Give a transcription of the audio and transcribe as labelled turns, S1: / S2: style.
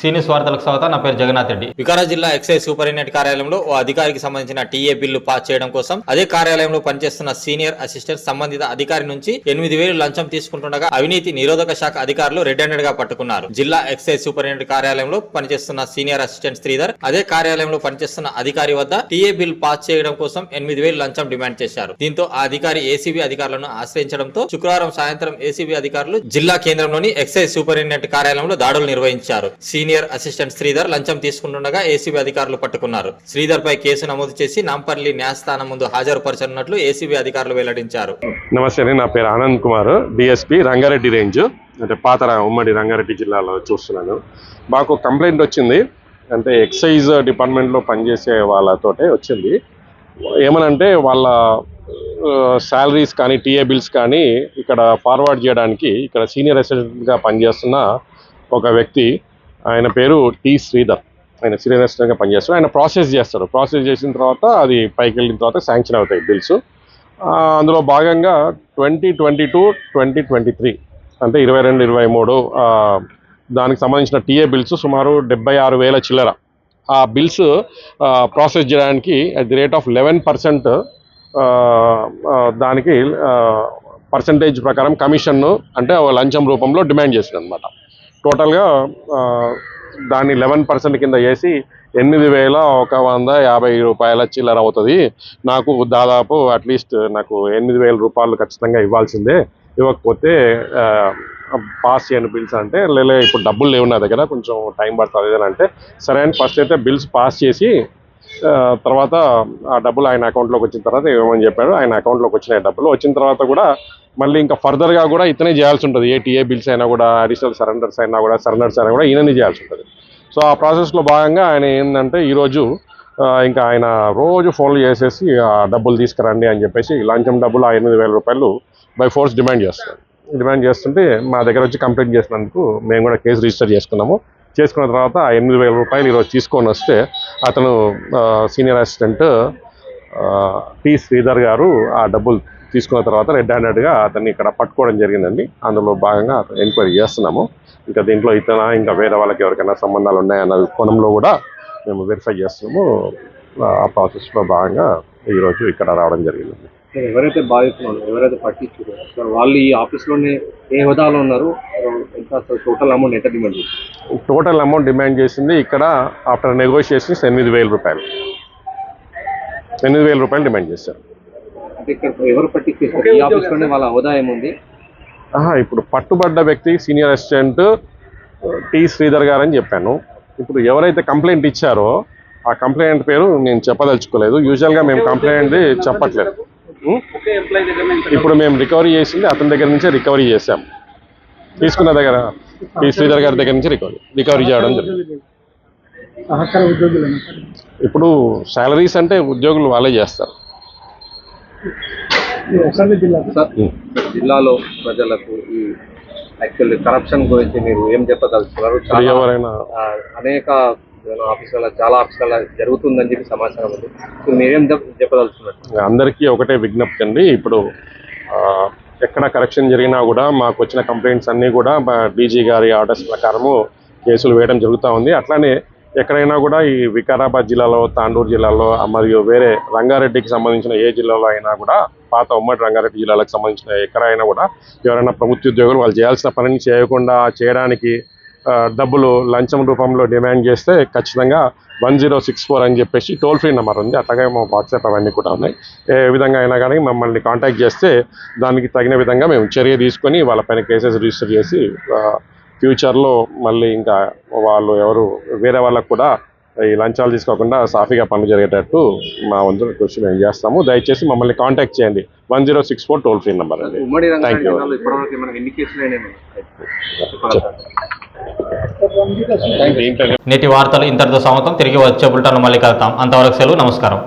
S1: సీనియస్ వార్తలకు స్వాగతం నా పేరు జగన్నాథ్ రెడ్డి. వికారాబాద్ జిల్లా ఎక్సైజ్ సూపరింటెండెంట్ కార్యాలయంలో ఓ అధికారికి సంబంధించిన టీఏ బిల్లు పాస్ చేయడం కోసం అదే కార్యాలయంలో పనిచేస్తున్న సీనియర్ అసిస్టెంట్ సంబంధిత అధికారి నుంచి ఎనిమిది వేలు లంచం తీసుకుంటుండగా అవినీతి నిరోధక శాఖ అధికారులు రెడ్ హ్యాండెడ్గా పట్టుకున్నారు. జిల్లా ఎక్సైజ్ సూపరింటెండెంట్ కార్యాలయంలో పనిచేస్తున్న సీనియర్ అసిస్టెంట్ శ్రీధర్ అదే కార్యాలయంలో పనిచేస్తున్న అధికారి వద్ద టీఏ బిల్ పాస్ చేయడం కోసం ఎనిమిది వేలు లంచం డిమాండ్ చేశారు. దీంతో ఆ అధికారి ఏసీబీ అధికారులను ఆశ్రయించడంతో శుక్రవారం సాయంత్రం ఏసీబీ అధికారులు జిల్లా కేంద్రంలోని ఎక్సైజ్ సూపరింటెండెంట్ కార్యాలయంలో దాడులు నిర్వహించారు. సీనియర్ అసిస్టెంట్ శ్రీధర్ లంచం తీసుకుంటుండగా ఏసీబీ అధికారులు పట్టుకున్నారు. శ్రీధర్ పై కేసు నమోదు చేసి నాంపల్లి న్యాయస్థానం ముందు హాజరుపరచనున్నట్లు ఏసీబీ అధికారులు వెల్లడించారు.
S2: నమస్తే నా పేరు ఆనంద్ కుమార్ డిఎస్పీ రంగారెడ్డి రేంజ్ అంటే పాత ఉమ్మడి రంగారెడ్డి జిల్లాలో చూస్తున్నాను. మాకు కంప్లైంట్ వచ్చింది అంటే ఎక్సైజ్ డిపార్ట్మెంట్లో పనిచేసే వాళ్ళతోటే వచ్చింది. ఏమనంటే వాళ్ళ శాలరీస్ కానీ టీఏ బిల్స్ కానీ ఇక్కడ ఫార్వర్డ్ చేయడానికి ఇక్కడ సీనియర్ అసిస్టెంట్గా పనిచేస్తున్న ఒక వ్యక్తి ఆయన పేరు టి శ్రీధర్. ఆయన సీనియర్ అసిస్టెంట్గా పనిచేస్తారు. ఆయన ప్రాసెస్ చేస్తారు. ప్రాసెస్ చేసిన తర్వాత అది పైకి వెళ్ళిన తర్వాత శాంక్షన్ అవుతాయి బిల్స్. అందులో భాగంగా twenty twenty two twenty twenty three అంటే ఇరవై రెండు ఇరవై మూడు దానికి సంబంధించిన టీఏ బిల్స్ సుమారు డెబ్బై ఆరు వేల చిల్లర. ఆ బిల్స్ ప్రాసెస్ చేయడానికి at the rate of eleven percent దానికి పర్సంటేజ్ ప్రకారం కమిషన్ను అంటే లంచం రూపంలో డిమాండ్ చేసింది అనమాట టోటల్గా దాన్ని లెవెన్ పర్సెంట్ కింద వేసి ఎనిమిది వేల ఒక వంద యాభై రూపాయల చిల్లర అవుతుంది. నాకు దాదాపు అట్లీస్ట్ నాకు ఎనిమిది వేల రూపాయలు ఖచ్చితంగా ఇవ్వాల్సిందే. ఇవ్వకపోతే పాస్ చేయని బిల్స్ అంటే లేలే ఇప్పుడు డబ్బులు లేవు నా దగ్గర కొంచెం టైం పడుతుంది అని అంటే సరే అని ఫస్ట్ అయితే బిల్స్ పాస్ చేసి తర్వాత ఆ డబ్బులు ఆయన అకౌంట్లోకి వచ్చిన తర్వాత ఇవ్వమని చెప్పాడు. ఆయన అకౌంట్లోకి వచ్చినాయి డబ్బులు వచ్చిన తర్వాత కూడా మళ్ళీ ఇంకా ఫర్దర్గా కూడా ఇతనే చేయాల్సి ఉంటుంది. ఏటీఏ బిల్స్ అయినా కూడా అడిషనల్ సరెండర్స్ అయినా కూడా సరెండర్స్ అయినా కూడా ఈయననే చేయాల్సి ఉంటుంది. సో ఆ ప్రాసెస్లో భాగంగా ఆయన ఏంటంటే ఈరోజు ఇంకా ఆయన రోజు ఫోన్లు చేసేసి ఆ డబ్బులు తీసుకురండి అని చెప్పేసి లంచం డబ్బులు ఆ ఎనిమిది వేల రూపాయలు బై ఫోర్స్ డిమాండ్ చేస్తారు డిమాండ్ చేస్తుంటే మా దగ్గర వచ్చి కంప్లైంట్ చేసినందుకు మేము కూడా కేసు రిజిస్టర్ చేసుకున్నాము. చేసుకున్న తర్వాత ఆ ఎనిమిది వేల రూపాయలు ఈరోజు తీసుకొని వస్తే అతను సీనియర్ అసిస్టెంట్ టి శ్రీధర్ గారు ఆ డబ్బులు తీసుకున్న తర్వాత రెడ్ హ్యాండెడ్గా అతన్ని ఇక్కడ పట్టుకోవడం జరిగిందండి. అందులో భాగంగా ఎంక్వైరీ చేస్తున్నాము. ఇంకా దీంట్లో ఇతన ఇంకా వేరే వాళ్ళకి ఎవరికైనా సంబంధాలు ఉన్నాయన్న కోణంలో కూడా మేము వెరిఫై చేస్తున్నాము. ఆ ప్రాసెస్లో భాగంగా ఈరోజు ఇక్కడ రావడం జరిగిందండి.
S3: ఎవరైతే బాధితులు ఉన్నారో, ఎవరైతే పట్టించారో అసలు వాళ్ళు ఈ ఆఫీస్లోనే ఏ హోదాలో ఉన్నారు ఎంత టోటల్ అమౌంట్ ఎంత డిమాండ్ చేస్తారు
S2: టోటల్ అమౌంట్ డిమాండ్ చేసింది ఇక్కడ ఆఫ్టర్ నెగోషియేషన్స్ ఎనిమిది వేల రూపాయలు. ఎనిమిది వేల రూపాయలు డిమాండ్ చేశారు.
S3: ఇక్కడ ఎవరు పట్టించేస్తారు ఈ ఆఫీస్లోనే వాళ్ళ హోదా ఏముంది
S2: ఆహా, ఇప్పుడు పట్టుబడ్డ వ్యక్తి సీనియర్ అసిస్టెంట్ టి శ్రీధర్ గారు అని చెప్పాను. ఇప్పుడు ఎవరైతే కంప్లైంట్ ఇచ్చారో ఆ కంప్లైంట్ పేరు నేను చెప్పదలుచుకోలేదు. యూజువల్గా మేము కంప్లైంట్ చెప్పట్లేదు? ఇప్పుడు మేము రికవరీ చేసింది అతని దగ్గర నుంచే రికవరీ చేసాం తీసుకున్న దగ్గర టి శ్రీధర్ గారి దగ్గర నుంచి రికవరీ రికవరీ చేయడం జరిగింది. ఇప్పుడు శాలరీస్ అంటే ఉద్యోగులు వాళ్ళే చేస్తారు.
S3: సార్ జిల్లాలో ప్రజలకు ఈ యాక్చువల్లీ కరప్షన్ గురించి మీరు ఏం చెప్పదలుచుకున్నారు? చాలా అనేక ఆఫీసుల చాలా ఆఫీసుల జరుగుతుందని చెప్పి సమాచారం ఉంది. సో మీరేం చెప్- చెప్పదలుచుకున్నారు?
S2: అందరికీ ఒకటే విజ్ఞప్తి అండి. ఇప్పుడు ఎక్కడ కరెక్షన్ జరిగినా కూడా మాకు వచ్చిన కంప్లైంట్స్ అన్నీ కూడా మా డీజీ గారి ఆర్డర్స్ ప్రకారము కేసులు వేయడం జరుగుతూ ఉంది. అట్లానే ఎక్కడైనా కూడా ఈ వికారాబాద్ జిల్లాలో తాండూరు జిల్లాలో మరియు వేరే రంగారెడ్డికి సంబంధించిన ఏ జిల్లాలో అయినా కూడా పాత ఉమ్మడి రంగారెడ్డి జిల్లాలకు సంబంధించిన ఎక్కడైనా కూడా ఎవరైనా ప్రభుత్వ ఉద్యోగులు వాళ్ళు చేయాల్సిన పనిని చేయకుండా చేయడానికి డబ్బులు లంచం రూపంలో డిమాండ్ చేస్తే ఖచ్చితంగా వన్ జీరో సిక్స్ ఫోర్ అని చెప్పేసి టోల్ ఫ్రీ నెంబర్ ఉంది. అట్లాగే మా వాట్సాప్ అవన్నీ కూడా ఉన్నాయి. ఏ విధంగా అయినా కానీ మమ్మల్ని కాంటాక్ట్ చేస్తే దానికి తగిన విధంగా మేము చర్య తీసుకొని వాళ్ళపైన కేసెస్ రిజిస్టర్ చేసి ఫ్యూచర్లో మళ్ళీ ఇంకా వాళ్ళు ఎవరు వేరే వాళ్ళకు కూడా ఈ లంచాలు తీసుకోకుండా సాఫీగా పనులు జరిగేటట్టు మా వంతు కృషి మేము చేస్తాము. దయచేసి మమ్మల్ని కాంటాక్ట్ చేయండి. One zero six four toll free number అండి.
S3: కేసులు అయినాయి?
S1: నేటి వార్తలు ఇంతటితో సమాప్తం. తిరిగి వచ్చే బుల్టన్ మళ్ళీ కలుద్దాం. అంతవరకు సెలవు నమస్కారం.